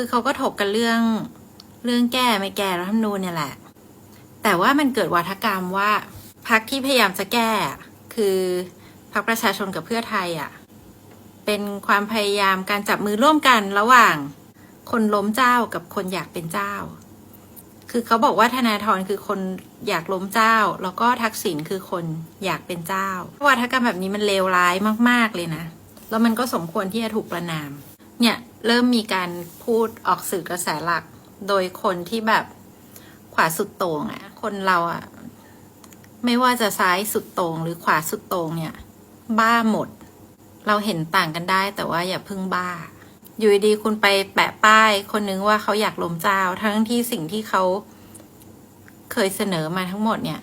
คือเขาก็ถกกันเรื่องเรื่องแก้ไม่แก้รัฐธรรมนูญเนี่ยแหละ แต่ว่ามันเกิดวัฒกรรมว่าพรรคที่พยายามจะแก้ คือพรรคประชาชนกับเพื่อไทยอะ เป็นความพยายามการจับมือร่วมกันระหว่างคนล้มเจ้ากับคนอยากเป็นเจ้า คือเขาบอกว่าธนาธรคือคนอยากล้มเจ้า แล้วก็ทักษิณคือคนอยากเป็นเจ้าวัฒกรรมแบบนี้มันเลวร้ายมาก ๆเลยนะ แล้วมันก็สมควรที่จะถูกประนาม เนี่ย เริ่มมีการพูดออกสื่อกระแสหลัก โดยคนที่แบบขวาสุดโต่งอะ่ะคนเราอะ่ะไม่ว่าจะซ้ายสุดโต่งหรือขวาสุดโต่งเนี่ย บ้าหมด เราเห็นต่างกันได้ แต่ว่าอย่าพึ่งบ้า อยู่ดีคุณไปแปะป้ายคนนึงว่าเขาอยากล้มเจ้า ทั้งที่สิ่งที่เขาเคยเสนอมาทั้งหมดเนี่ย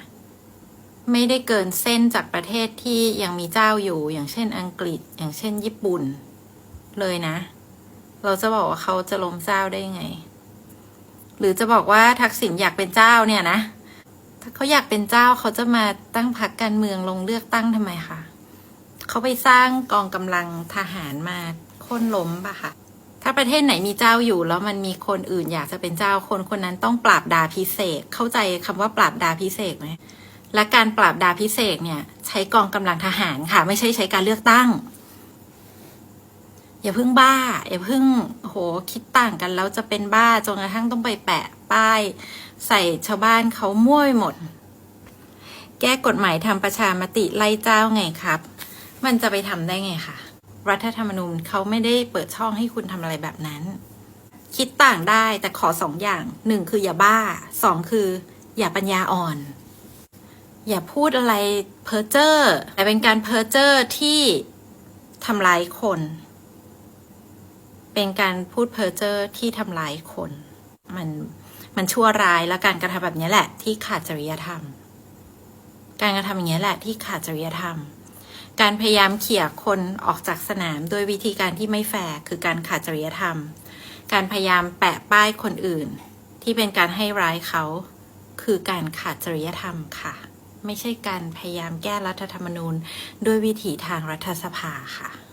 ไม่ได้เกินเส้นจากประเทศที่ยังมีเจ้าอยู่ อย่างเช่นอังกฤษ อย่างเช่นญี่ปุ่น เลยนะ เราจะบอกว่าเขาจะล้มเจ้าได้ยังไง หรือจะบอกว่าทักษิณอยากเป็นเจ้าเนี่ยนะ ถ้าเขาอยากเป็นเจ้าเขาจะมาตั้งพรรคการเมืองลงเลือกตั้งทำไมคะเขาไปสร้างกองกำลังทหารมาค่นล้มปะคะถ้าประเทศไหนมีเจ้าอยู่ แล้วมันมีคนอื่นอยากจะเป็นเจ้าคนคนนั้นต้องปราบดาพิเศษ เข้าใจคำว่าปราบดาพิเศษไหมและการปราบดาพิเศษเนี่ย ใช้กองกำลังทหารค่ะ ไม่ใช่ใช้การเลือกตั้ง อย่าเพิ่งบ้า อย่าเพิ่งโหคิดต่างกันแล้วจะเป็นบ้าจนกระทั่งต้องไปแปะป้าย ใส่ชาวบ้านเขามั่วหมด แก้กฎหมายทำประชามติไล่เจ้าไงครับ มันจะไปทำได้ไงคะรัฐธรรมนูญเขาไม่ได้เปิดช่องให้คุณทำอะไรแบบนั้น คิดต่างได้แต่ขอสองอย่างหนึ่งคืออย่าบ้าสองคือ อย่าปัญญาอ่อน อย่าพูดอะไรเพ้อเจ้อแต่เป็นการเพ้อเจ้อที่ทำร้ายคน เป็นการพูดเพ้อเจ้อที่ทำร้ายคน มันมันชั่วร้ายและการกระทำแบบนี้แหละ ที่ขาดจริยธรรม การกระทำอย่างนี้แหละที่ขาดจริยธรรม การพยายามเขี่ยคนออกจากสนามด้วยวิธีการที่ไม่แฟร์คือการขาดจริยธรรม การพยายามแปะป้ายคนอื่น ที่เป็นการให้ร้ายเขาคือการขาดจริยธรรมค่ะ ไม่ใช่การพยายามแก้รัฐธรรมนูญ ด้วยวิถีทางรัฐสภาค่ะ